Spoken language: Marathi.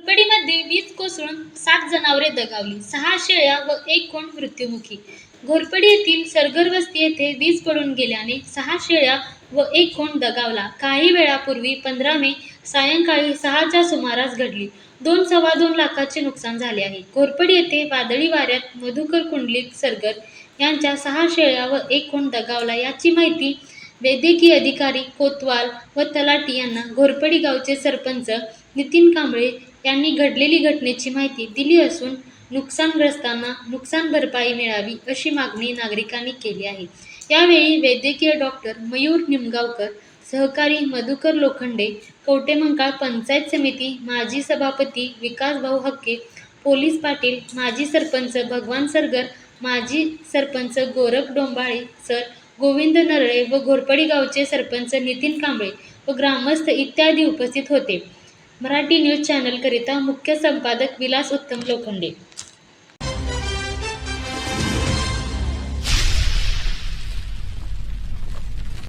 घोरपडीमध्ये वीज कोसळून सात जनावरे दगावली. सहा शेळ्या व एक कोण मृत्युमुखी. घोरपडी येथील सरगरवस्ती येथे वीज पडून गेल्याने सहा शेळ्या व एक कोण दगावला. काही वेळापूर्वी पंधरा मे सायंकाळी सहाच्या सुमारास घडली. दोन सव्वा दोन लाखाचे नुकसान झाले आहे. घोरपडी येथे वादळी वाऱ्यात मधुकर कुंडलिक सरगर यांच्या सहा शेळ्या व एक कोण दगावला याची माहिती वैद्यकीय अधिकारी कोतवाल व तलाटी यांना घोरपडी गावचे सरपंच नितीन कांबळे यांनी घडलेली घटनेची माहिती दिली असून नुकसानग्रस्तांना नुकसान भरपाई मिळावी अशी मागणी नागरिकांनी केली आहे. यावेळी वैद्यकीय डॉक्टर मयूर निमगावकर सहकारी मधुकर लोखंडे कवटेमंकाळ पंचायत समिती माजी सभापती विकासभाऊ हक्के पोलीस पाटील माजी सरपंच भगवान सरगर माजी सरपंच गोरख डोंबाळे सर गोविंद नरळे व घोरपडी गावचे सरपंच नितीन कांबळे व ग्रामस्थ इत्यादी उपस्थित होते. मराठी न्यूज चॅनलकरिता मुख्य संपादक विलास उत्तम लोखंडे.